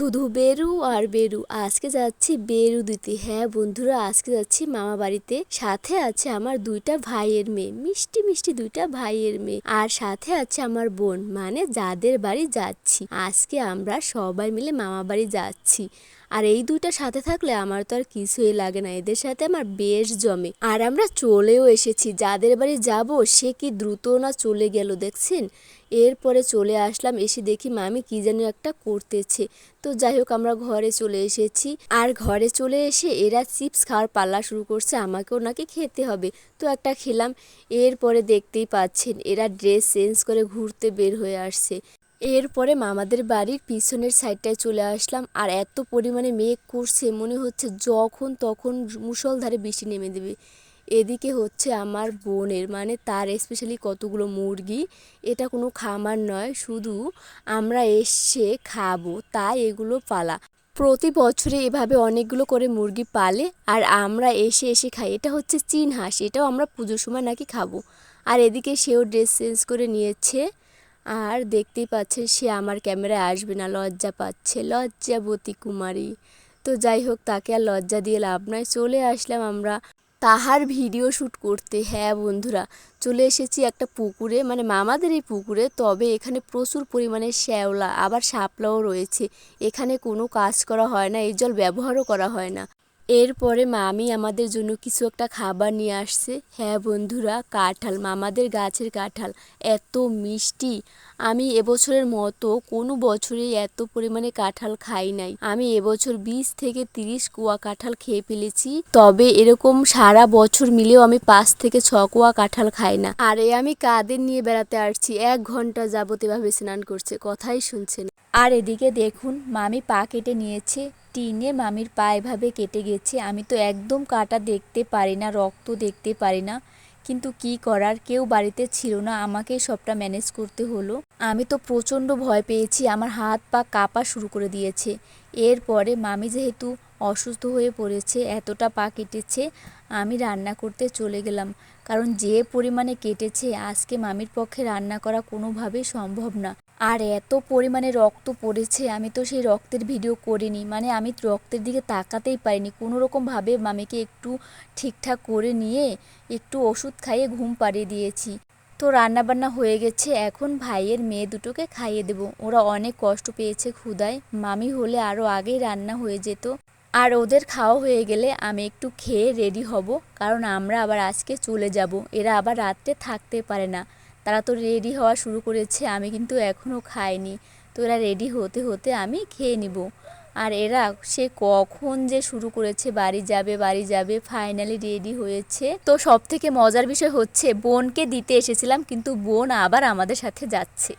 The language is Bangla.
শুধু বেরু আর বেরু। আজকে যাচ্ছি বেরু দিতে। হ্যাঁ বন্ধুরা, আজকে যাচ্ছি মামা বাড়িতে। সাথে আছে আমার দুইটা ভাইয়ের মেয়ে, মিষ্টি মিষ্টি দুইটা ভাইয়ের মেয়ে। আর সাথে আছে আমার বোন মানে যাদের বাড়ি যাচ্ছি। আজকে আমরা সবাই মিলে মামা বাড়ি যাচ্ছি। আর এই দুইটা সাথে থাকলে আমার তো আর কিছুই লাগে না। এদের সাথে আমার বেশ জমে। আর আমরা চলেও এসেছি। যাদের বাড়ি যাব, সে কি দ্রুত না চলে গেল দেখছেন? এরপরে চলে আসলাম, এসে দেখি মামি কি যেন একটা করতেছে। তো যাই হোক, আমরা ঘরে চলে এসেছি। আর ঘরে চলে এসে এরা চিপস খাওয়ার পাল্লা শুরু করছে, আমাকেও নাকি খেতে হবে। তো একটা খেলাম। এরপরে দেখতেই পাচ্ছেন, এরা ড্রেস চেঞ্জ করে ঘুরতে বের হয়ে আসছে। এরপরে মামাদের বাড়ির পিছনের সাইডটায় চলে আসলাম। আর এত পরিমাণে মেঘ করছে, মনে হচ্ছে যখন তখন মুষলধারে বৃষ্টি নেমে দেবে। এদিকে হচ্ছে আমার বোনের মানে তার স্পেশালি কতগুলো মুরগি, এটা কোনো খামার নয়, শুধু আমরা এসে খাব, তাই এগুলো পালা। প্রতি বছরে এভাবে অনেকগুলো করে মুরগি পালে, আর আমরা এসে এসে খাই। এটা হচ্ছে চীন হাঁস, এটাও আমরা পুজোর সময় নাকি খাব। আর এদিকে সেও ড্রেস চেঞ্জ করে নিয়েছে। আর দেখতেই পাচ্ছেন সে আমার ক্যামেরায় আসবে না, লজ্জা পাচ্ছে, লজ্জাবতী কুমারী। তো যাই হোক, তাকে আর লজ্জা দিয়ে লাভ নয় চলে আসলাম আমরা তাহার ভিডিও শ্যুট করতে। হ্যাঁ বন্ধুরা, চলে এসেছি একটা পুকুরে মানে মামাদের এই পুকুরে, তবে এখানে প্রচুর পরিমাণে শ্যাওলা, আবার শাপলাও রয়েছে। এখানে কোনো কাজ করা হয় না, এই জল ব্যবহারও করা হয় না। এরপরে মামি আমাদের জন্য কিছু একটা খাবার নিয়ে আসছে। হ্যাঁ বন্ধুরা, কাঁঠাল, মামাদের গাছের কাঁঠাল, এত মিষ্টি। আমি এবছরের মতো কোনো বছরে এত পরিমাণে কাঁঠাল খাই নাই। আমি এবছর বিশ থেকে তিরিশ কুয়া কাঁঠাল খেয়ে ফেলেছি। তবে এরকম সারা বছর মিলেও আমি পাঁচ থেকে ছ কুয়া কাঁঠাল খাই না। আরে আমি কাদের নিয়ে বেড়াতে আসছি? এক ঘণ্টা যাবত এভাবে স্নান করছে, কথাই শুনছে না। আর এদিকে দেখুন, মামি পা কেটে নিয়েছে। টিনে মামির পা এভাবে কেটে গেছে। আমি তো একদম কাটা দেখতে পারি না, রক্ত দেখতে পারি না। কিন্তু কি করার? কেউ বাড়িতে ছিল না, আমাকে সবটা ম্যানেজ করতে হলো। আমি তো প্রচণ্ড ভয় পেয়েছি, আমার হাত পা কাঁপা শুরু করে দিয়েছে। এরপরে মামি যেহেতু অসুস্থ হয়ে পড়েছে, এতটা পা কেটেছে, আমি রান্না করতে চলে গেলাম। কারণ যে পরিমাণে কেটেছে, আজকে মামির পক্ষে রান্না করা কোনোভাবেই সম্ভব না। আর এত পরিমাণে রক্ত পড়েছে, আমি তো সেই রক্তের ভিডিও করিনি। মানে আমি রক্তের দিকে তাকাতেই পারিনি। কোনো রকমভাবে মামিকে একটু ঠিকঠাক করে নিয়ে একটু ওষুধ খাইয়ে ঘুম পাড়িয়ে দিয়েছি। তো রান্নাবান্না হয়ে গেছে, এখন ভাইয়ের মেয়ে দুটোকে খাইয়ে দেব। ওরা অনেক কষ্ট পেয়েছে ক্ষুদায় মামি হলে আরও আগেই রান্না হয়ে যেত। আর ওদের খাওয়া হয়ে গেলে আমি একটু খেয়ে রেডি হব, কারণ আমরা আবার আজকে চলে যাব। এরা আবার রাত্রে থাকতে পারে না। তারা তো রেডি হওয়া শুরু করেছে, আমি কিন্তু এখনও খাইনি। তো এরা রেডি হতে হতে আমি খেয়ে নিব। আর এরা সে কখন যে শুরু করেছে, বাড়ি যাবে বাড়ি যাবে ফাইনালি রেডি হয়েছে। তো সব থেকে মজার বিষয় হচ্ছে, বোনকে দিতে এসেছিলাম, কিন্তু বোন আবার আমাদের সাথে যাচ্ছে।